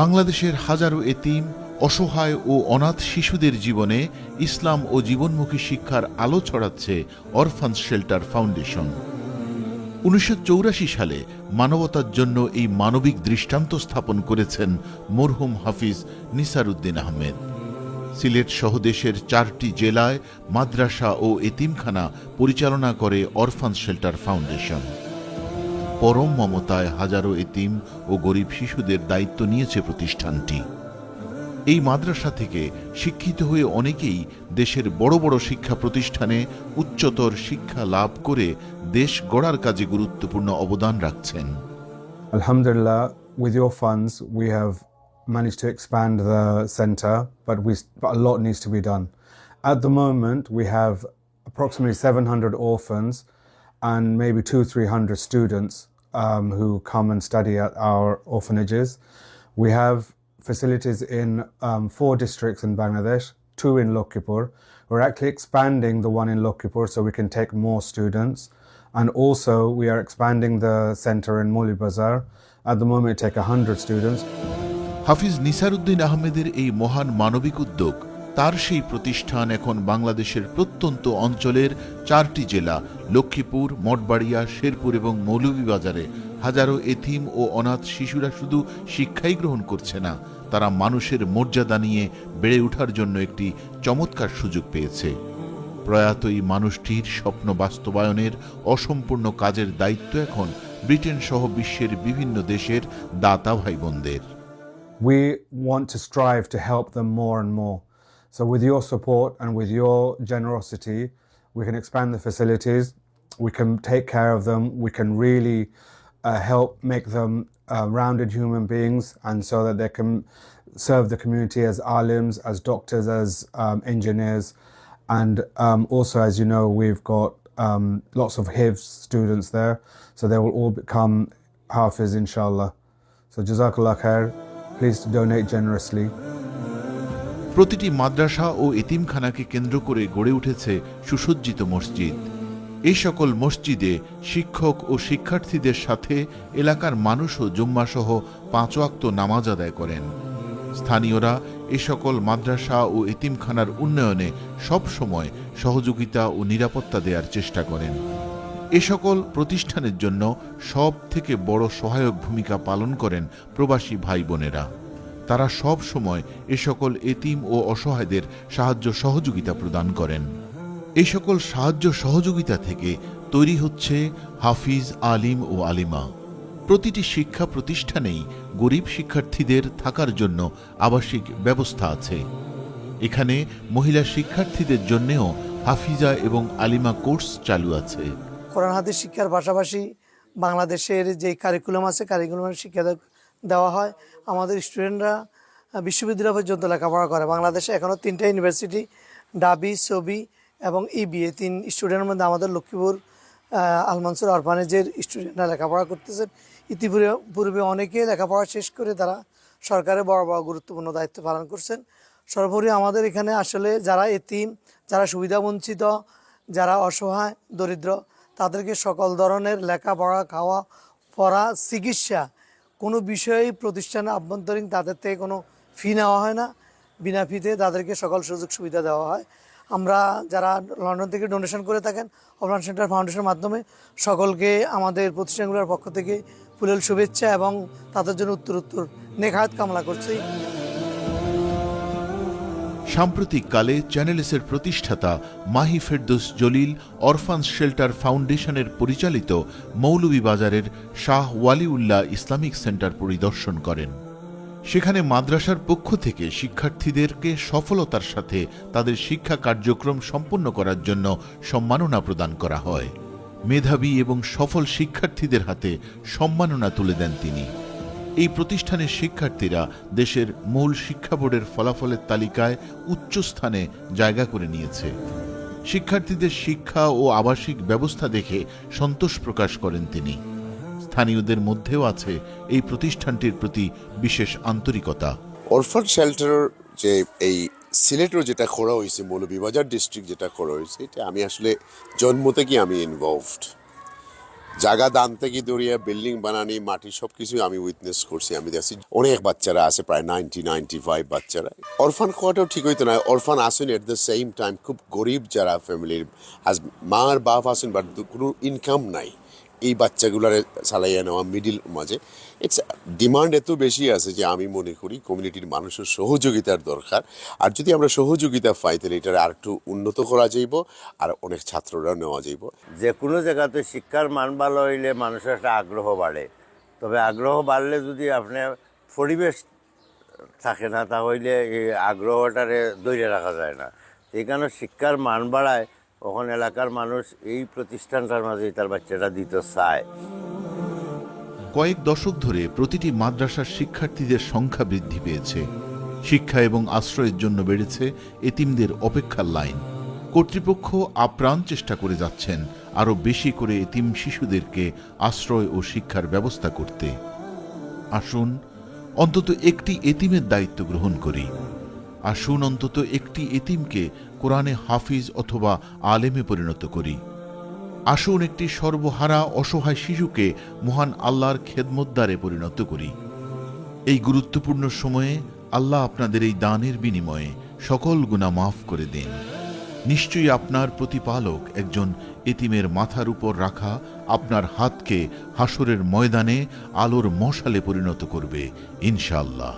বাংলাদেশের হাজারো এতিম, অসহায় ও অনাথ শিশুদের জীবনে ইসলাম ও জীবনমুখী শিক্ষার আলো ছড়াচ্ছে অরফান্স শেল্টার ফাউন্ডেশন। উনিশশো সালে মানবতার জন্য এই মানবিক দৃষ্টান্ত স্থাপন করেছেন মরহুম হাফিজ নিসারুদ্দিন আহমেদ। সিলেট সহ দেশের চারটি জেলায় মাদ্রাসা ও এতিমখানা পরিচালনা করে অরফান্স শেল্টার ফাউন্ডেশন। পরম মমতায় হাজারো এতিম ও গরিব শিশুদের দায়িত্ব নিয়েছে প্রতিষ্ঠানটি। এই মাদ্রাসা থেকে শিক্ষিত হয়ে অনেকেই দেশের বড় বড় শিক্ষা প্রতিষ্ঠানে উচ্চতর শিক্ষা লাভ করে দেশ গড়ার কাজে গুরুত্বপূর্ণ অবদান রাখছেন। আলহামদুলিল্লাহ with your funds we have manage to centre but we lot needs to be at the moment we have approximately seven hundred orphans and maybe two three hundred students um, who come and study at our orphanages. We have facilities in um, four districts in Bangladesh, two in Lokipur. We're actually expanding the one in Lokipur so we can take more students. And also, we are expanding the center in Moli Bazar. At the moment, we take 100 students. Hafiz Nisaruddin আহমেদের এই মহান মানবিক উদ্যোগ তার সেই প্রতিষ্ঠান এখন বাংলাদেশের প্রত্যন্ত অঞ্চলের চারটি জেলা, লক্ষ্মীপুর, মঠবাড়িয়া, শেরপুর এবং মৌলভীবাজারে। হাজারো এথিম ও অনাথ শিশুরা শুধু শিক্ষাই গ্রহণ করছে না, তারা মানুষের মর্যাদা নিয়ে বেড়ে ওঠার জন্য একটি চমৎকার সুযোগ পেয়েছে। প্রয়াত এই মানুষটির স্বপ্ন বাস্তবায়নের অসম্পূর্ণ কাজের দায়িত্ব এখন ব্রিটেন সহ বিশ্বের বিভিন্ন দেশের দাতা ভাই বোনদের We want to strive to help them more and more. So, with your support and with your generosity, we can expand the facilities, we can take care of them, we can really uh, help make them uh, rounded human beings, and so that they can serve the community as alims, as doctors, as um, engineers. And um, also, as you know, we've got um, lots of HIVS students there, so they will all become Hafiz, inshallah. So, Jazakallah khair. Please donate generously. প্রতিটি মাদ্রাসা ও এতিমখানাকে কেন্দ্র করে গড়ে উঠেছে সুসজ্জিত মসজিদ। এই সকল মসজিদে শিক্ষক ও শিক্ষার্থীদের সাথে এলাকার মানুষও জুম্মাসহ পাঁচ ওয়াক্ত নামাজ আদায় করেন। স্থানীয়রা এ সকল মাদ্রাসা ও এতিমখানার উন্নয়নে সব সময় সহযোগিতা ও নিরাপত্তা দেওয়ার চেষ্টা করেন। এ সকল প্রতিষ্ঠানের জন্য সব থেকে বড় সহায়ক ভূমিকা পালন করেন প্রবাসী ভাই বোনেরা তারা সব সময় এ সকল এতিম ও অসহায়দের সাহায্য সহযোগিতা প্রদান করেন। এই সকল সাহায্য সহযোগিতা থেকে তৈরি হচ্ছে হাফিজ, আলিম ও আলিমা। প্রতিটি শিক্ষা প্রতিষ্ঠানেই গরিব শিক্ষার্থীদের থাকার জন্য আবাসিক ব্যবস্থা আছে। এখানে মহিলা শিক্ষার্থীদের জন্যেও হাফিজা এবং আলিমা কোর্স চালু আছে। কোরআন, হাদিস শিক্ষার পাশাপাশি বাংলাদেশের যে কারিকুলাম আছে কারিকুলামের শিক্ষা দেওয়া হয়। আমাদের স্টুডেন্টরা বিশ্ববিদ্যালয় পর্যন্ত লেখাপড়া করে। বাংলাদেশে এখনও তিনটা ইউনিভার্সিটি, ডাবি, সবি এবং ইবিএ তিন স্টুডেন্টের মধ্যে আমাদের লক্ষ্মীপুর আলমানসুর অরফানেজের স্টুডেন্টরা লেখাপড়া করতেছেন ইতিপূর্বে, পূর্বে অনেকে লেখাপড়া শেষ করে তারা সরকারের বড় বড়, গুরুত্বপূর্ণ দায়িত্ব পালন করছেন। সর্বোপরি আমাদের এখানে আসলে যারা এতিম, যারা সুবিধাবঞ্চিত যারা অসহায়, দরিদ্র, তাদেরকে সকল ধরনের লেখাপড়া, খাওয়া, পড়া, চিকিৎসা কোনো বিষয়ে প্রতিষ্ঠানে আভ্যন্তরীণ তাদের থেকে কোনো ফি নেওয়া হয় না। বিনা ফিতে তাদেরকে সকল সুযোগ সুবিধা দেওয়া হয়। আমরা যারা লন্ডন থেকে ডোনেশন করে থাকেন অবলান সেন্টার ফাউন্ডেশনের মাধ্যমে সকলকে আমাদের প্রতিষ্ঠানগুলোর পক্ষ থেকে ফুলেল শুভেচ্ছা এবং তাদের জন্য উত্তর উত্তর নেখায়াত কামলা করছি। সাম্প্রতিককালে চ্যানেলসের প্রতিষ্ঠাতা মাহি ফেরদৌস জলিল অরফান্স শেল্টার ফাউন্ডেশনের পরিচালিত মৌলভীবাজারের শাহ ওয়ালিউল্লাহ ইসলামিক সেন্টার পরিদর্শন করেন। সেখানে মাদ্রাসার পক্ষ থেকে শিক্ষার্থীদেরকে সফলতার সাথে তাদের শিক্ষা কার্যক্রম সম্পন্ন করার জন্য সম্মাননা প্রদান করা হয়। মেধাবী এবং সফল শিক্ষার্থীদের হাতে সম্মাননা তুলে দেন তিনি। এই প্রতিষ্ঠানের শিক্ষার্থীরা দেশের মূল শিক্ষা বোর্ডের ফলাফলের তালিকায় উচ্চ স্থানে জায়গা করে নিয়েছে। শিক্ষার্থীদের শিক্ষা ও আবাসিক ব্যবস্থা দেখে সন্তোষ প্রকাশ করেন তিনি। স্থানীয়দের মধ্যেও আছে এই প্রতিষ্ঠানটির প্রতি বিশেষ আন্তরিকতা। অরফান শেল্টার যে এই সিলেটের যেটা করা হয়েছে, মৌলভীবাজার ডিস্ট্রিক্ট যেটা করা হয়েছে, এটা আমি আসলে জন্ম থেকে আমি ইনভলভড জায়গা দান থেকে দৌড়িয়ে বিল্ডিং বানানি, মাটি সব কিছু আমি উইটনেস করছি, আমি দেখছি। অনেক বাচ্চারা আছে, প্রায় নাইনটি নাইনটি ফাইভ বাচ্চারা। অরফান খাওয়াটাও ঠিক হইতো না। অরফান আসুন এট দ্য সেম টাইম খুব গরিব যারা ফ্যামিলির আজ মার বাপ আসেন বাট কোনো ইনকাম নাই। এই বাচ্চাগুলার চালাইয়া নেওয়া মিডিল মাঝে। ইটস ডিমান্ড এত বেশি আছে যে আমি মনে করি কমিউনিটির মানুষের সহযোগিতার দরকার। আর যদি আমরা সহযোগিতা পাই, তাহলে এটার আর একটু উন্নত করা যাইব, আর অনেক ছাত্ররা নেওয়া যাইব। যে কোনো জায়গাতে শিক্ষার মান ভালো হইলে মানুষের একটা আগ্রহ বাড়ে। তবে আগ্রহ বাড়লে যদি আপনার পরিবেশ থাকে না, তাহলে এই আগ্রহটারে ধরে রাখা যায় না। এই কারণে শিক্ষার মান বাড়ায় তখন এলাকার মানুষ এই প্রতিষ্ঠানটার মাঝে তার বাচ্চাটা দিতে চায়। কয়েক দশক ধরে প্রতিটি মাদ্রাসার শিক্ষার্থীদের সংখ্যা বৃদ্ধি পেয়েছে। শিক্ষা এবং আশ্রয়ের জন্য বেড়েছে এতিমদের অপেক্ষার লাইন। কর্তৃপক্ষ আপ্রাণ চেষ্টা করে যাচ্ছেন আরও বেশি করে এতিম শিশুদেরকে আশ্রয় ও শিক্ষার ব্যবস্থা করতে। আসুন, অন্তত একটি এতিমের দায়িত্ব গ্রহণ করি। আসুন অন্তত একটি এতিমকে কোরআনে হাফিজ অথবা আলেমে পরিণত করি। আসুন একটি সর্বহারা অসহায় শিশুকে মহান আল্লাহর খেদমতদারে পরিণত করি। এই গুরুত্বপূর্ণ সময়ে আল্লাহ আপনাদের এই দানের বিনিময়ে সকল গুণা মাফ করে দিন। নিশ্চয়ই আপনার প্রতিপালক একজন এতিমের মাথার উপর রাখা আপনার হাতকে হাসরের ময়দানে আলোর মশালে পরিণত করবে, ইনশাআল্লাহ।